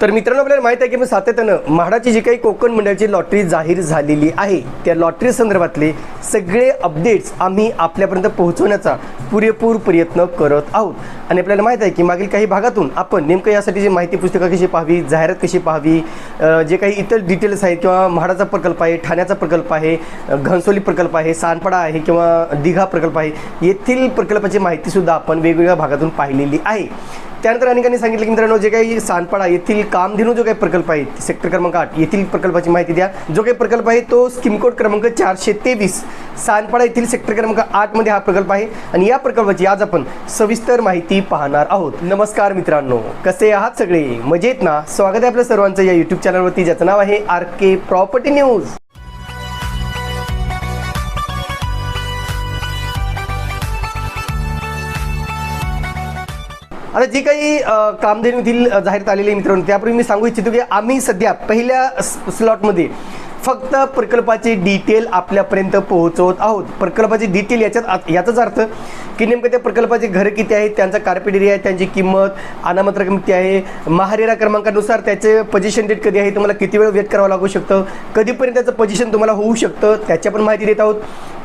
तर मित्रांनो आपल्याला माहीत आहे की मी सातत्यानं म्हाडाची जी काही कोकण मंडळाची लॉटरी जाहीर झालेली आहे त्या लॉटरी संदर्भातले सगळे अपडेट्स आम्ही आपल्यापर्यंत पोहोचवण्याचा पुरेपूर प्रयत्न करत आहोत. आणि आपल्याला माहीत आहे की मागील काही भागातून आपण नेमकं यासाठी जी माहिती पुस्तिका कशी पाहावी जाहिरात कशी पाहावी जे काही इतर डिटेल्स आहेत किंवा म्हाडाचा प्रकल्प आहे ठाण्याचा प्रकल्प आहे घनसोली प्रकल्प आहे सानपाडा आहे किंवा दिघा प्रकल्प आहे येथील प्रकल्पाची माहितीसुद्धा आपण वेगवेगळ्या भागातून पाहिलेली आहे. त्यानंतर अनेकांनी सांगितलं की मित्रांनो जे काही सांडपाडा येथील कामधेनू जो काही प्रकल्प आहे सेक्टर क्रमांक आठ येथील प्रकल्पाची माहिती द्या. जो काही प्रकल्प आहे तो स्किम कोड क्रमांक चारशे तेवीस सांडपाडा येथील सेक्टर क्रमांक आठमध्ये हा प्रकल्प आहे. आणि या प्रकल्पाची आज आपण सविस्तर माहिती पाहणार आहोत. नमस्कार मित्रांनो कसे आहात सगळे? मजेत ना? स्वागत आहे आपल्या सर्वांचं या युट्यूब चॅनलवरती ज्याचं नाव आहे आर के प्रॉपर्टी न्यूज. आता जी काही कामधेनूतील जाहीर आलेली आहे मित्रांनो त्यापूर्वी मी सांगू इच्छितो की आम्ही सध्या पहिल्या स्लॉटमध्ये फक्त प्रकल्पाचे डिटेल आपल्यापर्यंत पोहोचवत आहोत. प्रकल्पाचे डिटेल याच्यात याचाच अर्थ की नेमकं त्या प्रकल्पाचे घरं किती आहेत त्यांचा कार्पेट एरिया आहे त्यांची किंमत अनामत रक्कम किती आहे महारेरा क्रमांकानुसार त्याचे पोझिशन डेट कधी आहे तुम्हाला किती वेळ वेट करावं लागू शकतं कधीपर्यंत त्याचं पोझिशन तुम्हाला होऊ शकतं त्याच्या पण माहिती देत आहोत.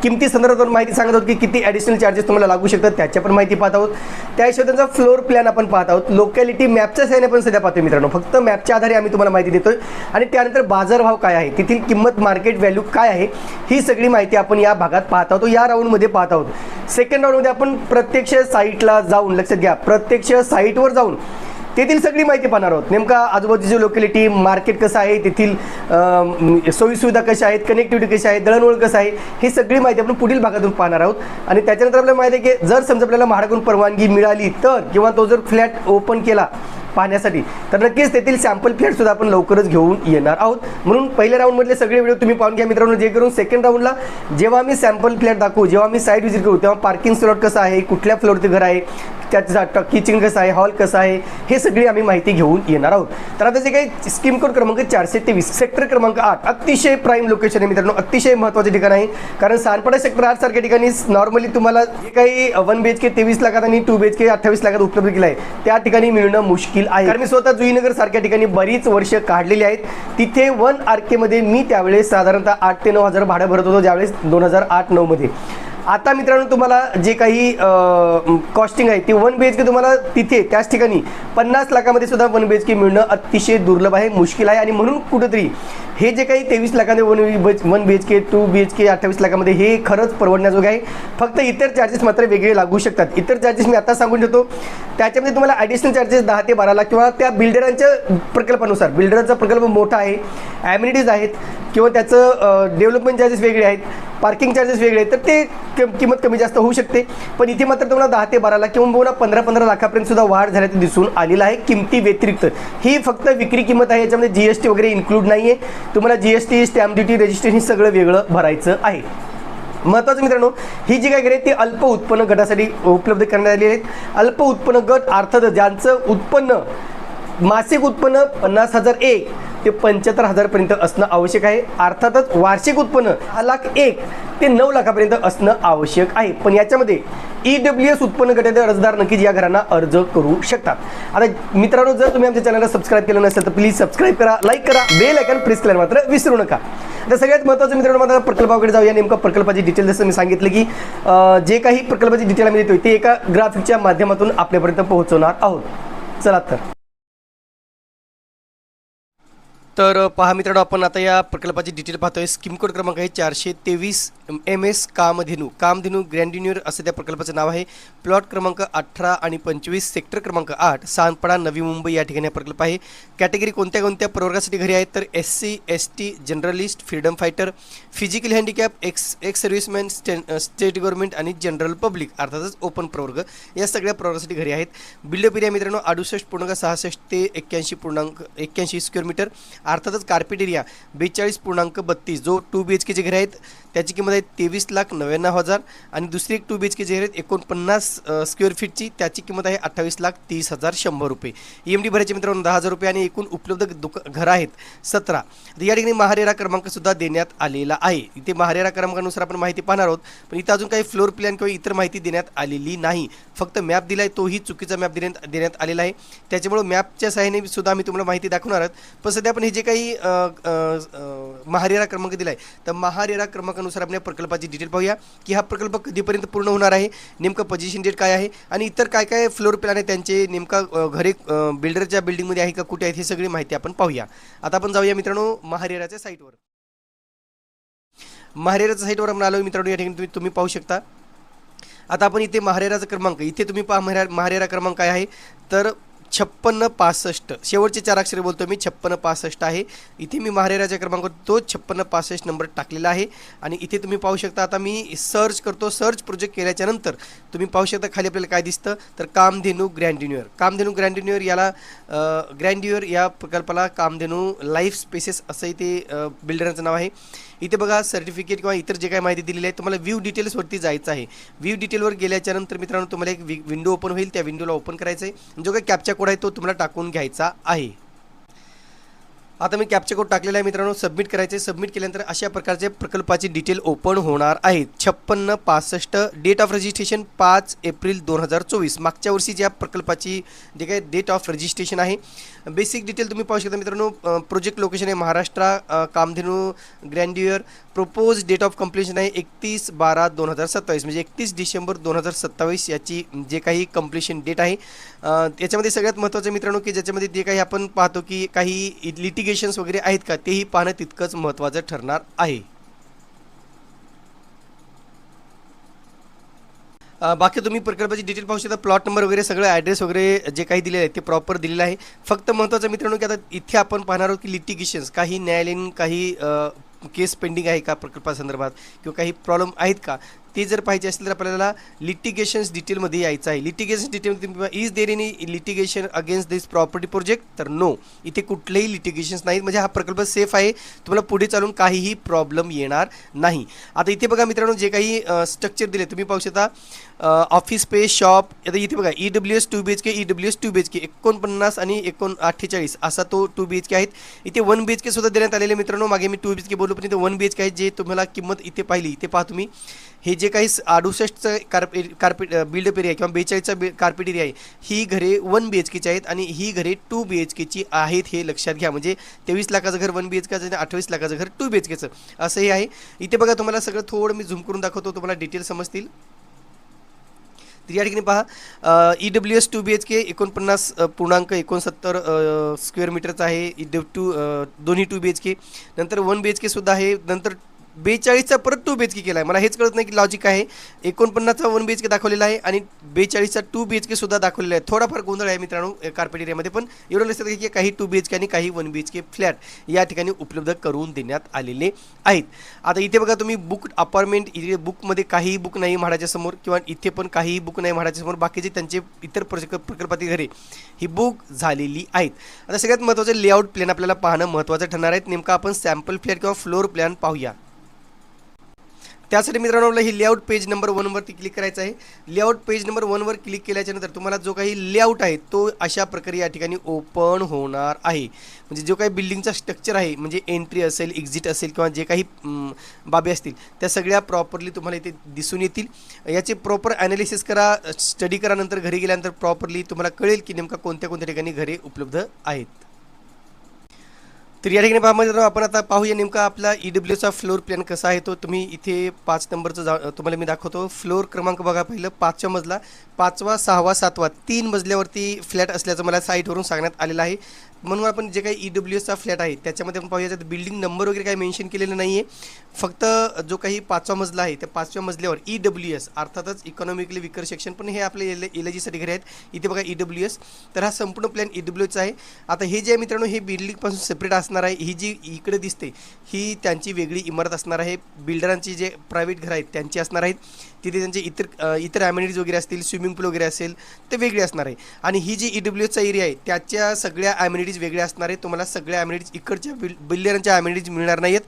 किमती संदर्भात माहिती सांगत आहोत की किती ॲडिशनल चार्जेस तुम्हाला लागू शकतात त्याच्या पण माहिती पाहत आहोत. त्याशिवाय त्यांचा फ्लोअर प्लॅन आपण पाहत आहोत. लोकॅलिटी मॅपच्या सहाय्याने पण सध्या पाहतो मित्रांनो. फक्त मॅपच्या आधारे आम्ही तुम्हाला माहिती देतोय. आणि त्यानंतर बाजारभाव काय आहे? तेथील किंमत मार्केट व्हॅल्यू काय आहे? ही सगळी माहिती आपण या भागात पाहत आहोत. या राऊंडमध्ये पाहत आहोत. सेकंड राऊंडमध्ये आपण प्रत्यक्ष साईटला जाऊन लक्षात घ्या प्रत्यक्ष साईटवर जाऊन तेथील सगळी माहिती पाहणार आहोत. नेमका आजूबाजूची लोकॅलिटी मार्केट कसं आहे तेथील सोयीसुविधा कशा आहेत कनेक्टिव्हिटी कशी आहे दळणवळण कसं आहे ही सगळी माहिती आपण पुढील भागातून पाहणार आहोत. आणि त्याच्यानंतर आपल्याला माहिती आहे की जर समजा आपल्याला म्हाडाकडून परवानगी मिळाली तर किंवा तो जर फ्लॅट ओपन केला पाहण्यासाठी तर नक्कीच तेथील सॅम्पल फ्लॅटसुद्धा आपण लवकरच घेऊन येणार आहोत. म्हणून पहिल्या राऊंडमधले सगळे व्हिडिओ तुम्ही पाहून घ्या मित्रांनो जे करून सेकंड राऊंडला जेव्हा आम्ही सॅम्पल फ्लॅट दाखवू जेव्हा आम्ही साईट व्हिजिट करू तेव्हा पार्किंग स्लॉट कसं आहे कुठल्या फ्लोअरचं घर आहे त्याचा किचन कसं आहे हॉल कसं आहे हे सगळी आम्ही माहिती घेऊन येणार आहोत. तर आता जे काही स्कीम कोड क्रमांक चारशे तेवीस सेक्टर क्रमांक आठ अतिशय प्राईम लोकेशन आहे मित्रांनो अतिशय महत्त्वाचे ठिकाण आहे. कारण सानपाडा सेक्टर आठ सारख्या ठिकाणी नॉर्मली तुम्हाला जे काही वन बी एच के तेवीस लाखात आणि टू बी एच के अठ्ठावीस लाखात उपलब्ध केलं आहे. त्या ठिकाणी मिळणं मुश्किल आहे. कारण मी स्वतः जुईनगर सारख्या ठिकाणी बरीच वर्ष काढलेली आहेत. तिथे वन आर केमध्ये मी त्यावेळेस साधारणतः आठ ते नऊ हजार भाडं भरत होतो ज्यावेळेस दोन हजार आठ नऊमध्ये आता मित्रांनो तुम्हाला जे काही कॉस्टिंग आहे ती वन बी एच के तुम्हाला तिथे त्याच ठिकाणी पन्नास लाखामध्ये सुद्धा वन बी एच के मिळणं अतिशय दुर्लभ आहे मुश्किल आहे आणि म्हणून कुठेतरी हे जे काही तेवीस लाखामध्ये one one B H K two B H K अठ्ठावीस लाखामध्ये हे खरंच परवडण्याजोगं आहे. फक्त इतर चार्जेस मात्र वेगळे लागू शकतात. इतर चार्जेस मी आता सांगून ठेवतो त्याच्यामध्ये तुम्हाला ॲडिशनल चार्जेस दहा ते बारा लाख किंवा त्या बिल्डरांच्या प्रकल्पानुसार बिल्डरचा प्रकल्प मोठा आहे ॲम्युनिटीज आहेत किंवा त्याचं डेव्हलपमेंट चार्जेस वेगळे आहेत पार्किंग चार्जेस वेगळे आहेत तर ते किम- किंमत कमी जास्त होऊ शकते. पण इथे मात्र तुम्हाला दहा ते बारा लाख किंवा पुन्हा पंधरा पंधरा लाखापर्यंत सुद्धा वाढ झाल्याचं दिसून आलेलं आहे. किमती व्यतिरिक्त. ही फक्त विक्री किंमत आहे याच्यामध्ये जी एस टी वगैरे इन्क्लूड नाही आहे तुम्हाला G S T stamp duty registration हे सगळं वेगळं भरायचं आहे. महत्त्वाचं मित्रांनो ही जी काय घरे ती अल्प उत्पन्न गटासाठी उपलब्ध करण्यात आलेली आहेत. अल्प उत्पन्न गट अर्थात ज्यांचं उत्पन्न मासिक उत्पन्न पन्नास हजार एक ते पंच्याहत्तर हजारपर्यंत असणं आवश्यक आहे. अर्थातच वार्षिक उत्पन्न हा लाख एक ते नऊ लाखापर्यंत असणं आवश्यक आहे. पण याच्यामध्ये ई डब्ल्यू एस उत्पन्न गटातील अर्जदार नक्कीच या घरांना अर्ज करू शकतात. आता मित्रांनो जर तुम्ही आमच्या चॅनलला सबस्क्राईब केलं नसेल तर प्लीज सबस्क्राईब करा लाईक करा बेल आयकन प्रेस करायला मात्र विसरू नका. आता सगळ्यात महत्त्वाचं मित्रांनो मात्र प्रकल्पाकडे जाऊया. नेमका प्रकल्पाची डिटेल जसं मी सांगितलं की जे काही प्रकल्पाची डिटेल आम्ही देतोय ते एका ग्राफिकच्या माध्यमातून आपल्यापर्यंत पोहोचवणार आहोत. चला तर. तर पहा मित्रांनो आपण आता या प्रकल्पाची डिटेल पाहतोय. स्कीम कोड क्रमांक आहे चारशे तेवीस M S Kamdhenu. Kamdhenu grandeur असं त्या प्रकल्पाचं नाव आहे. प्लॉट क्रमांक अठरा आणि पंचवीस सेक्टर क्रमांक आठ सानपाडा नवी मुंबई या ठिकाणी हा प्रकल्प आहे. कॅटेगरी कोणत्या कोणत्या प्रवर्गासाठी घरी आहेत? तर S C S T generalist freedom fighter physical handicap ex ex serviceman stay state government आणि जनरल पब्लिक अर्थातच ओपन प्रवर्ग या सगळ्या प्रवर्गासाठी घरी आहेत. बिल्डअप एरिया मित्रांनो अडुसष्ट पूर्णांक सहासष्ट ते एक्क्याऐंशी पूर्णांक एक्क्याऐंशी स्क्वेअर मीटर. अर्थातच कार्पेट एरिया बेचाळीस पूर्णांक बत्तीस. जो टू बी एच के जे आहेत त्याची किंमत आहे तेवीस लाख नव्याण्णव हजार. आणि दुसरी एक टू बी एच के जे आहेत एकोणपन्नास स्क्वेअर फीटची त्याची किंमत आहे अठ्ठावीस लाख तीस हजार शंभर रुपये. ई एम डी भरायचे मित्रांनो दहा हजार रुपये आणि एकूण उपलब्ध दुक घरं आहेत सतरा. तर या ठिकाणी महारेरा क्रमांकसुद्धा देण्यात आलेला आहे. इथे महारेरा क्रमांकानुसार आपण माहिती पाहणार आहोत पण इथं अजून काही फ्लोर प्लॅन किंवा इतर माहिती देण्यात आलेली नाही. फक्त मॅप दिला आहे तोही चुकीचा मॅप देण्यात देण्यात आलेला आहे. त्याच्यामुळे मॅपच्या सहाय्याने सुद्धा आम्ही तुम्हाला माहिती दाखवणार आहोत. पण सध्या आपण हे जे काही महारेरा क्रमांक दिला आहे तर महारेरा क्रमांकानुसार आपण या प्रकल्पाची डिटेल पाहूया की हा प्रकल्प कधीपर्यंत पूर्ण होणार आहे नेमकं पोझिशन डेट काय आहे आणि इतर काय काय फ्लोर प्लॅन आहे त्यांचे नेमका घरे बिल्डरच्या बिल्डिंगमध्ये आहे का कुठे आहेत हे सगळी माहिती आपण पाहूया. आता आपण जाऊया मित्रांनो महारेराच्या साईटवर महारेराच्या साईटवर आपण आलो मित्रांनो या ठिकाणी तुम्ही तुम्ही पाहू शकता. आता आपण इथे महारेराचा क्रमांक इथे तुम्ही पहा महारा महारेरा क्रमांक काय आहे. तर छप्पन्न पासष्ट. शेवटचे चार अक्षरे बोलतो मी छप्पन्न पासष्ट आहे. इथे मी महारेराच्या क्रमांक तो छप्पन्न पासष्ट नंबर टाकलेला आहे. आणि इथे तुम्ही पाहू शकता आता मी सर्च करतो सर्च प्रोजेक्ट केल्याच्यानंतर तुम्ही पाहू शकता खाली आपल्याला काय दिसतं. तर कामधेनू ग्रँडिन्युअर. कामधेनू ग्रँडिन्युअर याला ग्रँडियुअर या प्रकल्पाला कामधेनू लाईफ स्पेसेस असं इथे बिल्डरांचं नाव आहे. इथे बघा सर्टिफिकेट किंवा इतर जे काही माहिती दिलेली आहे तुम्हाला व्ह्यू डिटेल्सवरती जायचं आहे. व्ह्यू डिटेलवर गेल्याच्यानंतर मित्रांनो तुम्हाला एक वि विंडो ओपन होईल. त्या विंडोला ओपन करायचं आहे जो काही कॅपचा कोड आहे तो तुम्हाला टाकून घ्यायचा आहे. आता मी कॅप्चा कोड टाकलेला आहे मित्रांनो. सबमिट करायचे सबमिट केल्यानंतर अशा प्रकारचे प्रकल्पाची डिटेल ओपन होणार आहेत. छप्पन्न पासष्ट डेट ऑफ रजिस्ट्रेशन पाच एप्रिल दोन हजार चोवीस. मागच्या वर्षी ज्या प्रकल्पाची जे काही डेट ऑफ रजिस्ट्रेशन आहे बेसिक डिटेल तुम्ही पाहू शकता मित्रांनो. प्रोजेक्ट लोकेशन आहे Maharashtra Kamdhenu grandeur propose date of completion आहे एकतीस बारा दोन हजार सत्तावीस. म्हणजे एकतीस डिसेंबर दोन हजार सत्तावीस याची जे काही कम्प्लिशन डेट आहे. याच्यामध्ये सगळ्यात महत्त्वाचं मित्रांनो की ज्याच्यामध्ये जे काही आपण पाहतो की काही लिटिगेशन्स वगैरे आहेत का? तेही पाहणं तितकंच महत्त्वाचं ठरणार आहे. बाकी तुम्ही प्रकल्पाची डिटेल पाहू शकता. प्लॉट नंबर वगैरे सगळं ॲड्रेस वगैरे जे काही दिलेलं आहे ते प्रॉपर दिलेलं आहे. फक्त महत्त्वाचं मित्रांनो की आता इथे आपण पाहणार आहोत की लिटिगेशन्स काही न्यायालयीन काही केस पेंडिंग आहे का प्रकल्पासंदर्भात? किंवा काही प्रॉब्लेम आहेत का? ते जर पाहिजे असेल तर आपल्याला लिटिगेशन्स डिटेलमध्ये यायचं आहे. Litigation detail is there any litigation against this property project तर नो इथे कुठलेही लिटिगेशन्स नाहीत. म्हणजे हा प्रकल्प सेफ आहे. तुम्हाला पुढे चालून काहीही प्रॉब्लेम येणार नाही. आता इथे बघा मित्रांनो जे काही स्ट्रक्चर दिले तुम्ही पाहू शकता ऑफिस स्पेस शॉप आता इथे बघा E W S two B H K E W S two B H K एकोणपन्नास आणि एकोण अठ्ठेचाळीस असा तो टू बी एच के आहेत. इथे वन बी एच के सुद्धा देण्यात आलेले मित्रांनो मागे मी टू बी एच के बोललो पण इथे वन बी एच के आहेत जे तुम्हाला किंमत इथे पाहिली. इथे पाहा तुम्ही. हे जे काही अडुसष्टचं कार्पे कार्पेट बिल्ड एरिया किंवा बेचाळीसचा बि कार्पेट एरिया आहे ही घरे वन बी एच केची आहेत आणि ही घरे टू बी एच केची आहेत हे लक्षात घ्या. म्हणजे तेवीस लाखाचं घर वन बी एच केचं आणि अठ्ठावीस लाखाचं घर टू बी एच केचं असं हे आहे. इथे बघा तुम्हाला सगळं थोडं मी झूम करून दाखवतो तुम्हाला डिटेल समजतील. तर या ठिकाणी पहा E W S two B H K एकोणपन्नास पूर्णांक एकोणसत्तर स्क्वेअर मीटरचं आहे. ई डब टू दोन्ही टू बी एच के नंतर वन बी एच केसुद्धा आहे. नंतर बेचाळीसचा परत टू बी एच के केला आहे मला हेच कळत नाही की लॉजिक आहे. एकोणपन्नासचा वन बी एच के दाखवलेला आहे आणि बेचाळीसचा टू बी एच के सुद्धा दाखवलेला आहे. थोडाफार गोंधळ आहे मित्रांनो कार्पेट एरियामध्ये पण एवढं लक्षात घ्या की काही टू बी एच के आणि काही one B H K flat या ठिकाणी उपलब्ध करून देण्यात आलेले आहेत. आता इथे बघा तुम्ही बुक अपार्टमेंट इथे बुकमध्ये काहीही बुक नाही म्हाडाच्या समोर किंवा इथे पण काहीही बुक नाही म्हाडाच्या समोर. बाकीचे त्यांचे इतर प्रकल्प प्रकल्पातील घरे ही बुक झालेली आहेत. आता सगळ्यात महत्त्वाचं लेआउट प्लॅन आपल्याला पाहणं महत्त्वाचं ठरणार आहे. नेमकं आपण सॅम्पल फ्लॅट किंवा फ्लोर प्लॅन पाहूया. त्यासाठी मित्रांनो आपल्याला ही लेआउट पेज नंबर वनवरती क्लिक करायचं आहे. लेआउट पेज नंबर वनवर क्लिक केल्याच्यानंतर तुम्हाला जो काही लेआउट आहे तो अशा प्रकारे या ठिकाणी ओपन होणार आहे. म्हणजे जो काही बिल्डिंगचा स्ट्रक्चर आहे म्हणजे एंट्री असेल एक्झिट असेल किंवा जे काही बाबी असतील त्या सगळ्या प्रॉपरली तुम्हाला इथे दिसून येतील. याचे प्रॉपर ॲनालिसिस करा स्टडी करा नंतर घरी गेल्यानंतर प्रॉपरली तुम्हाला कळेल की नेमका कोणत्या कोणत्या ठिकाणी घरे उपलब्ध आहेत. तर या ठिकाणी पहा मित्रांनो आपण आता पाहूया नेमका आपला ई डब्ल्यूचा फ्लोर प्लॅन कसा आहे तो. तुम्ही इथे पाच नंबरचं जा तुम्हाला मी दाखवतो. फ्लोर क्रमांक बघा पहिलं पाचवा मजला पाचवा सहावा सातवा तीन मजल्यावरती फ्लॅट असल्याचं मला साईटवरून सांगण्यात आलेलं आहे. म्हणून आपण जे काही ई डब्ल्यू एसचा फ्लॅट आहे त्याच्यामध्ये आपण पाहूया त्यात बिल्डिंग नंबर वगैरे काही मेन्शन केलेलं नाही आहे फक्त जो काही पाचवा मजला आहे त्या पाचव्या मजल्यावर ई डब्ल्यू एस अर्थातच इकॉनॉमिकली विकर सेक्शन पण हे आपले एल एल जीसाठी घरे आहेत. इथे बघा ई डब्ल्यू एस तर हा संपूर्ण प्लॅन ई डब्ल्यू एसचा आहे. आता हे जे आहे मित्रांनो हे बिल्डिंगपासून सेपरेट असणार आहे. ही जी इकडे दिसते ही त्यांची वेगळी इमारत असणार आहे. बिल्डरांची जे प्रायव्हेट घरं आहेत त्यांची असणार आहेत. तिथे त्यांचे इतर इतर ॲम्युनिटीज वगैरे असतील स्विमिंग पूल वगैरे असेल ते वेगळे असणार आहे. आणि ही जी ई डब्ल्यू एसचा एरिया आहे त्याच्या सगळ्या ॲम्युनिटीज वेगळ्या असणार आहे तुम्हाला सगळ्या ॲम्युनिटीज इकडच्या बिल बिल्लेरांच्या ॲम्युनिटीज मिळणार आहेत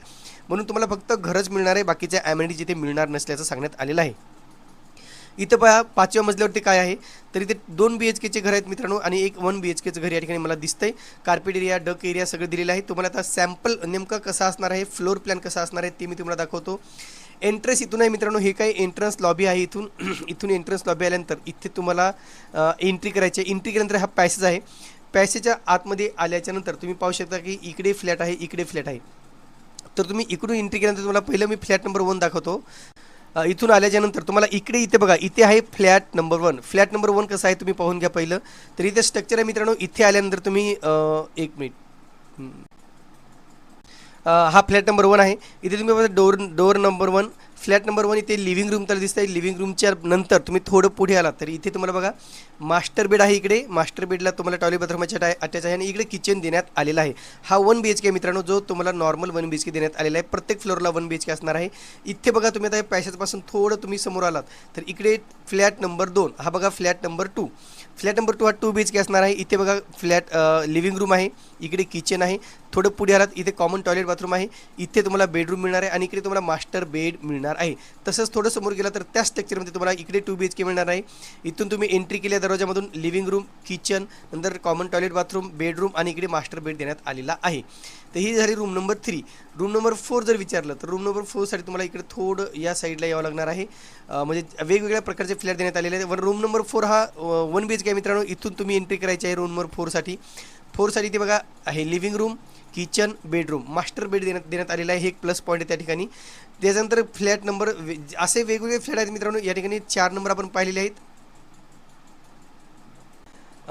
म्हणून तुम्हाला फक्त घरच मिळणार आहे. बाकीच्या ॲम्युनिटीज इथे मिळणार नसल्याचं सांगण्यात आलेलं आहे. इथं पहा पाचव्या मजल्यावरती काय आहे? तर इथे दोन बी एच केचे घर आहेत मित्रांनो आणि एक वन बी एच केचं घर या ठिकाणी मला दिसतंय. कार्पेट एरिया डक एरिया सगळं दिलेलं आहे. तुम्हाला आता सॅम्पल नेमकं कसं असणार आहे? फ्लोर प्लॅन कसा असणार आहे ते मी तुम्हाला दाखवतो. एंट्रन्स इथून आहे मित्रांनो. हे काही एंट्रन्स लॉबी आहे इथून. इथून एंट्रन्स लॉबी आल्यानंतर इथे तुम्हाला एंट्री करायची आहे. एंट्री केल्यानंतर हा पॅसेज आहे. पॅसेजच्या आतमध्ये आल्याच्यानंतर तुम्ही पाहू शकता की इकडे फ्लॅट आहे इकडे फ्लॅट आहे. तर तुम्ही इकडून एंट्री केल्यानंतर तुम्हाला पहिलं मी फ्लॅट नंबर वन दाखवतो. इथून आल्याच्यानंतर तुम्हाला इकडे इथे बघा इथे आहे flat number one. Flat number one कसं आहे तुम्ही पाहून घ्या पहिलं. तर इथे स्ट्रक्चर आहे मित्रांनो इथे आल्यानंतर तुम्ही एक मिनिट हा फ्लॅट नंबर वन आहे. इथे तुम्ही बघा door number one flat number one इथे लिव्हिंग रूम तर दिसत आहे लिव्हिंग रूमच्या नंतर तुम्ही थोडं पुढे आलात तर इथे तुम्हाला बघा मास्टर बेड आहे इकडे. मास्टर बेडला तुम्हाला टॉयलेट बाथरूमच्या टाय अटॅच आहे आणि इकडे किचन देण्यात आलेला आहे. हा वन बी एच के मित्रांनो जो तुम्हाला normal one B H K देण्यात आलेला आहे. प्रत्येक फ्लोअरला वन बी एच के असणार आहे. इथे बघा तुम्ही आता पॅसेजपासून थोडं तुम्ही समोर आलात. तर इकडे फ्लॅट नंबर दोन हा बघा flat number two flat number two हा टू बी एच के असणार आहे. इथे बघा फ्लॅट लिव्हिंग रूम आहे. इकडे किचन आहे. थोडं पुढे आलात इथे कॉमन टॉयलेट बाथरूम आहे इथे तुम्हाला बेडरूम मिळणार आहे आणि इकडे तुम्हाला मास्टर बेड मिळणार आहे. तसंच थोडं समोर गेला तर त्या स्ट्रक्चरमध्ये तुम्हाला इकडे टू बी एच के मिळणार आहे. इथून तुम्ही एंट्री केल्या दरवाजामधून लिव्हिंग रूम किचन नंतर कॉमन टॉयलेट बाथरूम बेडरूम आणि इकडे मास्टर बेड देण्यात आलेला आहे. तर ही झाली room number three room number four जर विचारलं तर रूम नंबर फोरसाठी तुम्हाला इकडे थोडं या साईडला यावं लागणार आहे. म्हणजे वेगवेगळ्या प्रकारचे फ्लॅट देण्यात आलेले आहेत. वर रूम नंबर फोर हा वन बी एच के मित्रांनो. इथून तुम्ही एंट्री करायची आहे रूम नंबर फोरसाठी फोरसाठी ते बघा आहे living room kitchen bedroom master bed देण्यात देण्यात आलेला आहे. हे एक प्लस पॉईंट आहे त्या ठिकाणी. त्याच्यानंतर फ्लॅट नंबर असे वेगवेगळे फ्लॅट आहेत मित्रांनो. या ठिकाणी चार नंबर आपण पाहिलेले आहेत.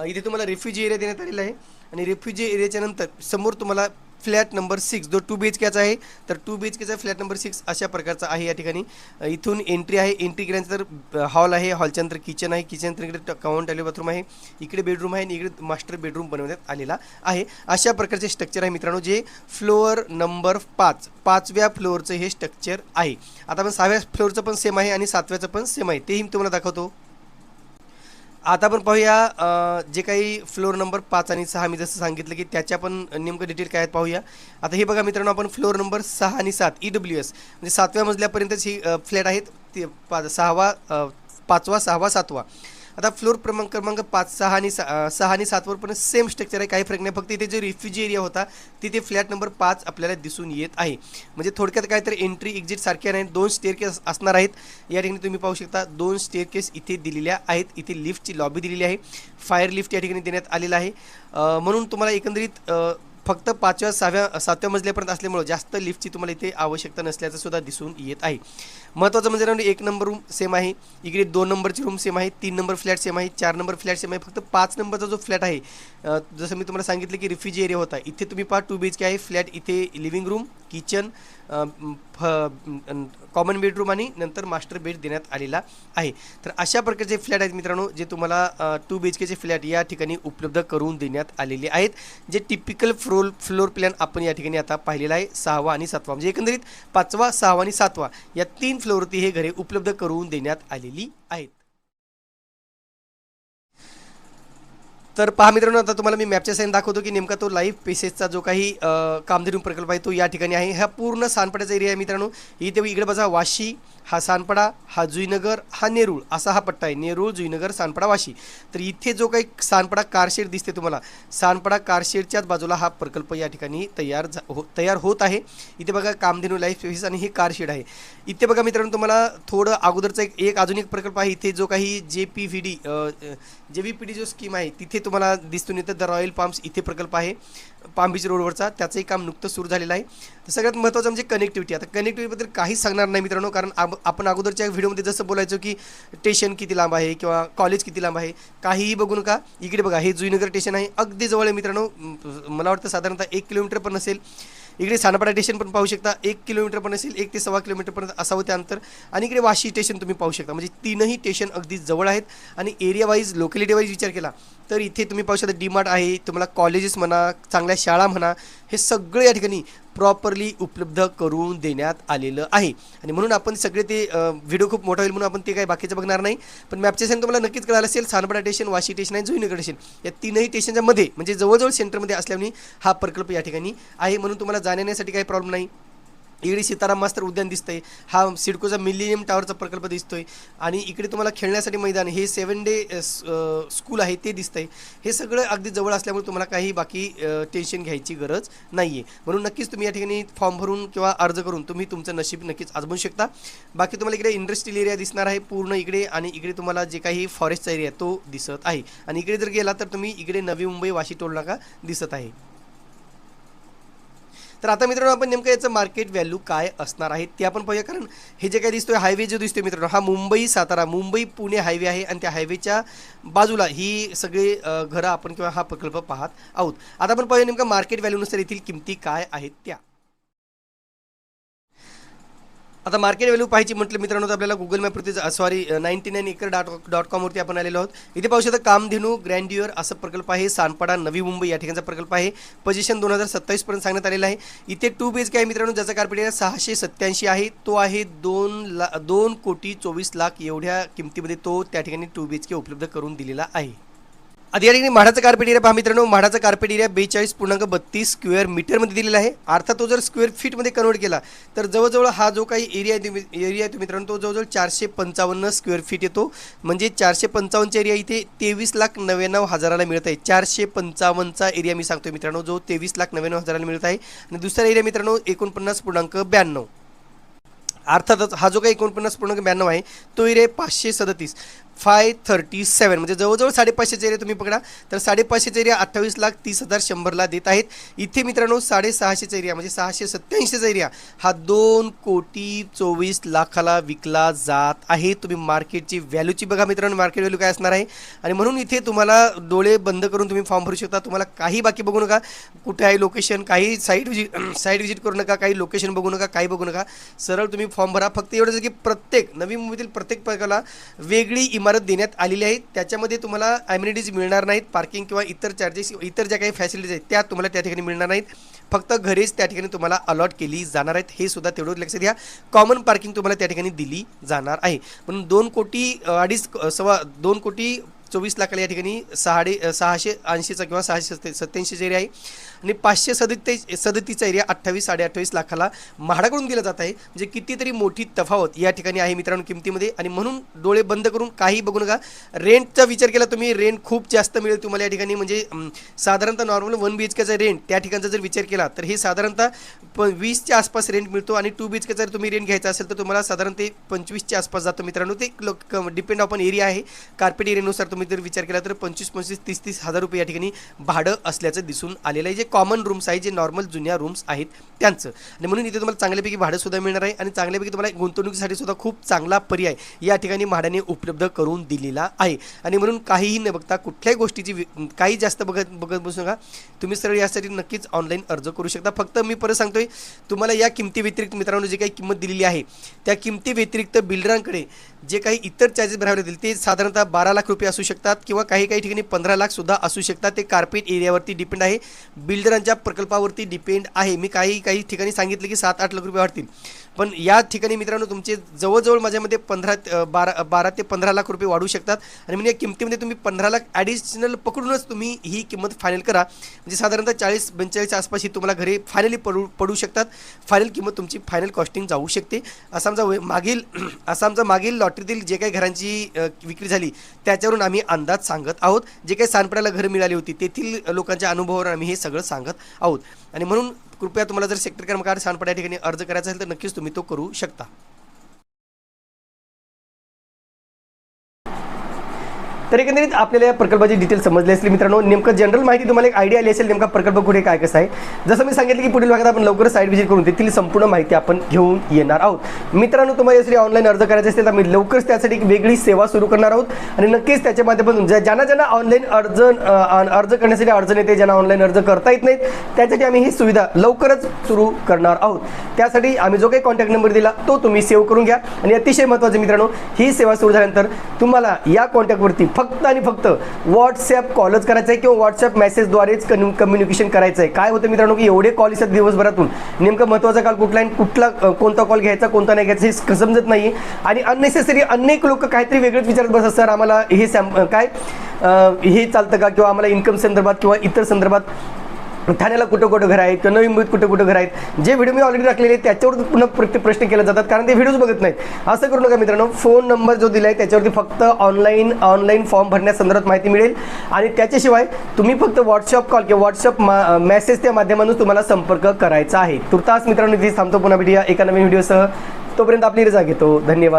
इथे तुम्हाला रेफ्युजी एरिया देण्यात आलेला आहे. आणि रेफ्युजी एरियाच्या नंतर समोर तुम्हाला फ्लॅट नंबर सिक्स जो टू बी एच केचा आहे तर टू बी एच केचा फ्लॅट नंबर सिक्स अशा प्रकारचा आहे या ठिकाणी. इथून एंट्री आहे. एंट्री केल्यानंतर हॉल आहे. हॉलच्या नंतर किचन आहे. किचन इकडे कॉमन टॉयलेट बाथरूम आहे. इकडे बेडरूम आहे आणि इकडे मास्टर बेडरूम बनवण्यात आलेला आहे. अशा प्रकारचे स्ट्रक्चर आहे मित्रांनो जे फ्लोअर नंबर पाच पाचव्या फ्लोअरचं हे स्ट्रक्चर आहे. आता आपण सहाव्या फ्लोअरचं पण सेम आहे आणि सातव्याचं पण सेम आहे. तेही मी तुम्हाला दाखवतो. आता आपण पाहूया जे काही फ्लोअर नंबर पाच आणि सहा मी जसं सांगितलं की त्याच्या पण नेमकं डिटेल काय आहेत पाहूया. आता हे बघा मित्रांनो आपण फ्लोअर नंबर सहा आणि सात ई डब्ल्यू एस म्हणजे सातव्या मजल्यापर्यंतच ही फ्लॅट आहेत. ते पा सहावा पाचवा सहावा सातवा. आता फ्लोअर क्रमांक क्रमांक पाच सहा आणि सहा आणि सातवर पण सेम स्ट्रक्चर आहे काही फरक नाही. फक्त इथे जे रिफ्युजी एरिया होता तिथे फ्लॅट नंबर पाच आपल्याला दिसून येत आहे. म्हणजे थोडक्यात काय तर एंट्री एक्झिट सारख्या नाही दोन स्टेअर केस असणार आहेत. या ठिकाणी तुम्ही पाहू शकता दोन स्टेअर केस इथे दिलेल्या आहेत. इथे लिफ्टची लॉबी दिलेली आहे. फायर लिफ्ट या ठिकाणी देण्यात आलेलं आहे. म्हणून तुम्हाला एकंदरीत फक्त पाचव्या सहाव्या सातव्या मजल्यापर्यंत असल्यामुळं जास्त लिफ्टची तुम्हाला इथे आवश्यकता नसल्याचं सुद्धा दिसून येत आहे. महत्त्वाचं म्हणजे ना एक नंबर रूम सेम आहे. इकडे दोन नंबरची रूम सेम आहे तीन नंबर फ्लॅट सेम आहे चार नंबर फ्लॅट सेम आहे. फक्त पाच नंबरचा जो फ्लॅट आहे जसं मी तुम्हाला सांगितलं की रिफ्युजी एरिया होता. इथे तुम्ही पहा टू बी एच के आहे. फ्लॅट इथे लिव्हिंग रूम किचन फ कॉमन बेडरूम आणि नंतर मास्टर बेड देण्यात आलेला आहे. तर अशा प्रकारचे फ्लॅट आहेत मित्रांनो जे तुम्हाला टू बी एच केचे फ्लॅट या ठिकाणी उपलब्ध करून देण्यात आलेले आहेत. जे टिपिकल फ्लोर फ्लोर प्लॅन आपण या ठिकाणी आता पाहिलेला आहे सहावा आणि सातवा. म्हणजे एकंदरीत पाचवा सहावा आणि सातवा या तीन फ्लोअरवरती हे घरे उपलब्ध करून देण्यात आलेली आहेत. तर पहा मित्रांनो आता तुम्हाला मी मॅपच्या साईन दाखवतो की नेमका तो लाईव्ह पेसेसचा जो काही कामधेनू प्रकल्प आहे तो या ठिकाणी आहे. हा पूर्ण सानपड्याचा एरिया आहे मित्रांनो. इथे इकडे बघा वाशी हा सानपडा हा जुईनगर हा नेरूळ असा हा पट्टा आहे. नेरूळ जुईनगर सानपडा वाशी. तर इथे जो काही सानपडा कारशेड दिसते तुम्हाला सानपडा कारशेडच्याच बाजूला हा प्रकल्प या ठिकाणी तयार झा हो तयार होत आहे. इथे बघा कामधेनू लाईफ पेसेस आणि हे कारशेड आहे. इथे बघा मित्रांनो तुम्हाला थोडं अगोदरचा एक एक अजून एक प्रकल्प आहे. इथे जो काही J P V D J V P D जो स्कीम आहे तिथे तुम्हाला दिसून येतं द रॉयल पाम्स इथे प्रकल्प आहे. पाम बीच रोडवरचा त्याचंही काम नुकतं सुरू झालेलं आहे. तर सगळ्यात महत्त्वाचं म्हणजे कनेक्टिव्हिटी आता कनेक्टिव्हिटीबद्दल काहीच सांगणार नाही मित्रांनो कारण आपण अगोदरच्या व्हिडिओमध्ये जसं बोलायचो की स्टेशन किती लांब आहे किंवा कॉलेज किती लांब आहे काहीही बघू नका. इकडे बघा हे जुईनगर स्टेशन आहे. अगदी जवळ आहे मित्रांनो. मला वाटतं साधारणतः एक किलोमीटर पण नसेल. इकडे सानपाडा स्टेशन पण पाहू शकता. एक किलोमीटर पण असेल एक ते सव्वा किलोमीटरपर्यंत असावं ते अंतर. आणि इकडे वाशी स्टेशन तुम्ही पाहू शकता. म्हणजे तीनही स्टेशन अगदी जवळ आहेत. आणि एरिया वाईज लोकॅलिटी वाईज विचार केला तर इथे तुम्ही पाहू शकता डीमार्ट आहे तुम्हाला कॉलेजेस म्हणा चांगल्या शाळा म्हणा हे सगळे या ठिकाणी प्रॉपरली उपलब्ध करून देण्यात आलेलं आहे. आणि म्हणून आपण सगळे ते व्हिडिओ खूप मोठा होईल म्हणून आपण ते काही बाकीचं बघणार नाही. पण मॅपचे सेंटर तुम्हाला नक्कीच कळालं असेल सानपाडा स्टेशन वाशी स्टेशन आणि जुईनगर स्टेशन या तीनही स्टेशनच्या मध्ये म्हणजे जवळजवळ सेंटरमध्ये असल्याने हा प्रकल्प या ठिकाणी आहे. म्हणून तुम्हाला जाण्यासाठी काही प्रॉब्लेम नाही. इकडे सीताराम मास्तर उद्यान दिसतंय. हा सिडकोचा मिलिनियम टावरचा प्रकल्प दिसतोय. आणि इकडे तुम्हाला खेळण्यासाठी मैदान हे सेवन डे स्कूल आहे ते दिसतंय. हे सगळं अगदी जवळ असल्यामुळे तुम्हाला काही बाकी टेन्शन घ्यायची गरज नाही आहे म्हणून नक्कीच तुम्ही या ठिकाणी फॉर्म भरून किंवा अर्ज करून तुम्ही तुमचं नशीब नक्कीच आजमू शकता. बाकी तुम्हाला इकडे इंडस्ट्रियल एरिया दिसणार आहे पूर्ण इकडे आणि इकडे तुम्हाला जे काही फॉरेस्टचा एरिया तो दिसत आहे. आणि इकडे जर गेला तर तुम्ही इकडे नवी मुंबई वाशी टोल नाका दिसत आहे. तर आता मित्रांनो आपण नेमकं याचं मार्केट व्हॅल्यू काय असणार आहे ते आपण पाहूया. कारण हे जे काय दिसतोय हायवे जो दिसतोय मित्रांनो हा मुंबई सातारा मुंबई पुणे हायवे आहे आणि त्या हायवेच्या बाजूला ही सगळी घरं आपण किंवा हा प्रकल्प पाहत आहोत. आता आपण पाहूया नेमकं मार्केट व्हॅल्यूनुसार येथील किमती काय आहेत त्या. आता मार्केट व्हॅल्यू पाहिजे म्हटलं मित्रांनो तर आपल्याला Google मॅपवरती sorry ninety nine acre dot dot कॉमवरती आपण आलेलो आहोत. इथे पाहू शकता कामधेनू ग्रँड्युअर असं प्रकल्प आहे. सानपाडा नवी मुंबई या ठिकाणचा प्रकल्प आहे. पोझिशन दोन हजार सत्तावीसपर्यंत सांगण्यात आलेला आहे. इथे टू बी एच के आहे मित्रांनो ज्याचा कार्पेट सहाशे सत्याऐंशी आहे. तो आहे दोन ला दोन कोटी चोवीस लाख एवढ्या किमतीमध्ये तो त्या ठिकाणी टू बी एच के उपलब्ध करून दिलेला आहे. आधी या ठिकाणी म्हाडाचा कार्पेट एरिया पहा मित्रांनो. म्हाडाचा कार्पेट एरिया बेचाळीस पूर्णांक बत्तीस स्क्वेअर मीटरमध्ये दिलेला आहे. अर्थात तो जर स्क्वेअर फीटमध्ये कन्वर्ट केला तर जवळजवळ हा जो काही एरिया आहे तुम्ही एरिया आहे तो मित्रांनो तो जवळजवळ चारशे पंचावन्न स्क्वेअर फीट येतो. म्हणजे चारशे पंचावन्नचा एरिया इथे तेवीस लाख नव्याण्णव हजाराला मिळत आहे. चारशे पंचावन्नचा एरिया मी सांगतोय मित्रांनो जो तेवीस लाख नव्याण्णव हजाराला मिळत आहे. आणि दुसरा एरिया मित्रांनो एकोणपन्नास पूर्णांक ब्याण्णव. अर्थातच हा जो काही एकोणपन्नास पूर्णांक ब्याण्णव आहे तो एरिया आहे पाचशे सदतीस. फाय थर्टी सेवन म्हणजे जवळजवळ साडेपाचशेचे एरिया तुम्ही पकडा तर साडेपाचशेचे एरिया अठ्ठावीस लाख तीस हजार शंभरला देत आहेत. इथे मित्रांनो साडेसहाशेचा एरिया म्हणजे सहाशे सत्याऐंशीचा एरिया हा दोन कोटी चोवीस लाखाला विकला जात आहे. तुम्ही मार्केटची व्हॅल्यूची बघा मित्रांनो मार्केट व्हॅल्यू काय असणार आहे. आणि म्हणून इथे तुम्हाला डोळे बंद करून तुम्ही फॉर्म भरू शकता. तुम्हाला काही बाकी बघू नका. कुठे आहे लोकेशन काही साईट व्हिजिट साईट विजिट करू नका काही लोकेशन बघू नका काही बघू नका. सरळ तुम्ही फॉर्म भरा. फक्त एवढंच की प्रत्येक नवी मुंबईतील प्रत्येक प्रकारला वेगळी इमारत देण्यात आलेली आहे. त्याच्यामध्ये तुम्हाला ॲम्युनिटीज मिळणार नाहीत पार्किंग किंवा इतर चार्जेस इतर ज्या काही फॅसिलिटीज आहेत त्या तुम्हाला त्या ठिकाणी मिळणार नाहीत. फक्त घरेच त्या ठिकाणी तुम्हाला अलॉट केली जाणार आहेत. हे सुद्धा तेवढं लक्षात घ्या. कॉमन पार्किंग तुम्हाला त्या ठिकाणी दिली जाणार आहे. म्हणून दोन कोटी अडीच सव्वा दोन कोटी चोवीस लाखाला या ठिकाणी सहाडे सहाशे ऐंशीचा किंवा सहाशे सत्ते सत्याऐंशीचा एरिया आहे. आणि पाचशे सदतीस सदतीचा एरिया अठ्ठावीस साडे अठ्ठावीस लाखाला म्हाडाकडून दिला जात आहे. म्हणजे कितीतरी मोठी तफावत या ठिकाणी आहे मित्रांनो किमतीमध्ये. आणि म्हणून डोळे बंद करून काही बघू नका. रेंटचा विचार केला तुम्ही रेंट खूप जास्त मिळेल तुम्हाला या ठिकाणी. म्हणजे साधारणतः नॉर्मल वन बी एच केचा रेंट त्या ठिकाणचा जर विचार केला तर हे साधारणतः प वीसच्या आसपास रेंट मिळतो. आणि टू बी एच के जर तुम्ही रेंट घ्यायचा असेल तर तुम्हाला साधारण ते पंचवीसच्या आसपास जातो मित्रांनो. ते लोक डिपेंड आपण एरिया आहे. कार्पेट एरियानुसार तुम्ही जर विचार केला तर पंचवीस पंचवीस तीस तीस हजार रुपये या ठिकाणी भाडं असल्याचं दिसून आलेलं आहे. जे कॉमन रूम्स आहे जे नॉर्मल जुन्या रूम्स आहेत त्यांचं. आणि म्हणून इथे तुम्हाला चांगल्यापैकी भाडंसुद्धा मिळणार आहे आणि चांगल्यापैकी तुम्हाला गुंतवणुकीसाठी सुद्धा खूप चांगला पर्याय या ठिकाणी भाड्याने उपलब्ध करून दिलेला आहे. आणि म्हणून काहीही न बघता कुठल्याही गोष्टीची काही जास्त बघत बघत बसू नका. तुम्ही सरळ यासाठी नक्कीच ऑनलाईन अर्ज करू शकता. फक्त मी परत सांगतोय तुम्हाला या किमती व्यतिरिक्त मित्रांनो जी काही किंमत दिलेली आहे त्या किमती व्यतिरिक्त बिल्डरांकडे जे काही इतर चार्जेस भरावे लागतील ते साधारणतः बारा लाख रुपये असू शकतात किंवा काही काही ठिकाणी पंधरा लाखसुद्धा असू शकतात. ते कार्पेट एरियावरती डिपेंड आहे. बिल्डरांच्या प्रकल्पावरती डिपेंड आहे. मी काही काही ठिकाणी सांगितलं की सात आठ लाख रुपये वाढतील. पण या ठिकाणी मित्रांनो तुमचे जवळजवळ माझ्यामध्ये पंधरा बारा बारा ते पंधरा लाख रुपये वाढू शकतात. आणि म्हणजे या किमतीमध्ये तुम्ही पंधरा लाख ॲडिशनल पकडूनच तुम्ही ही किंमत फायनल करा. म्हणजे साधारणतः चाळीस पंचेचाळीसच्या आसपास ही तुम्हाला घरी फायनली पडू पडू शकतात. फायनल किंमत तुमची फायनल कॉस्टिंग जाऊ शकते. आसामचा मागील आसामचा मागील लॉटरीतील जे काही घरांची विक्री झाली त्याच्यावरून आम्ही अंदाज सांगत आहोत. जे काही सानपड्याला घरं मिळाली होती तेथील लोकांच्या अनुभवावर आम्ही हे सगळं सांगत आहोत. आणि म्हणून कृपया तुम्हाला जर सेक्टर क्रमांक सानपडा या ठिकाणी अर्ज करायचा असेल तर नक्कीच तुम्ही तो करू शकता. तर एकंदरीत आपल्याला या प्रकल्पाची डिटेल समजली असली मित्रांनो नेमकं जनरल माहिती तुम्हाला एक आयडिया आली असेल नेमका प्रकल्प कुठे काय कसं आहे? जसं मी सांगितलं की पुढील भागात आपण लवकरच साईड व्हिजिट करून तेथील संपूर्ण माहिती आपण घेऊन येणार आहोत. मित्रांनो तुम्हाला यासाठी ऑनलाईन अर्ज करायचे असेल तर आम्ही लवकरच त्यासाठी एक वेगळी सेवा सुरू करणार आहोत. आणि नक्कीच त्याच्या माध्यमातून ज्या- ज्यांना ज्यांना ऑनलाईन अर्ज अर्ज करण्यासाठी अडचण येते ज्यांना ऑनलाईन अर्ज करता येत नाहीत त्यासाठी आम्ही ही सुविधा लवकरच सुरू करणार आहोत. त्यासाठी आम्ही जो काही कॉन्टॅक्ट नंबर दिला तो तुम्ही सेव्ह करून घ्या. आणि अतिशय महत्त्वाचं मित्रांनो ही सेवा सुरू झाल्यानंतर तुम्हाला या कॉन्टॅक्टवरती फक्त आणि फक्त व्हॉट्सॲप कॉलच करायचं आहे किंवा व्हॉट्सॲप मेसेजद्वारेच कम्युनिकेशन करायचं आहे काय होतं मित्रांनो की एवढे कॉल येतात दिवसभरातून. नेमकं महत्त्वाचा कॉल कुठला आणि कुठला कोणता कॉल घ्यायचा कोणता नाही घ्यायचा हे समजत नाही आणि अननेसेसरी अनेक लोक काहीतरी वेगळंच विचारत बसतात. सर आम्हाला हे सॅम काय? हे चालतं का? किंवा आम्हाला इन्कम संदर्भात किंवा इतर संदर्भात ठाण्याला कुठं कुठं घर आहेत किंवा नवी मुंबईत कुठं कुठं घर आहेत जे व्हिडिओ मी ऑलरेडी टाकलेले आहेत त्याच्यावर पुन्हा प्रत्येक प्रश्न केले जातात कारण ते व्हिडिओज बघत नाहीत. असं करू नका मित्रांनो फोन नंबर जो दिला आहे त्याच्यावरती फक्त ऑनलाईन ऑनलाईन फॉर्म भरण्यासंदर्भात माहिती मिळेल. आणि त्याच्याशिवाय तुम्ही फक्त व्हॉट्सअप कॉल किंवा व्हॉट्सअप मेसेज त्या माध्यमातून तुम्हाला संपर्क करायचा आहे. तुर्तास मित्रांनो इथे थांबतो पुन्हा भेटूया एका नवीन व्हिडिओसह तोपर्यंत आपली रजा घेतो. धन्यवाद.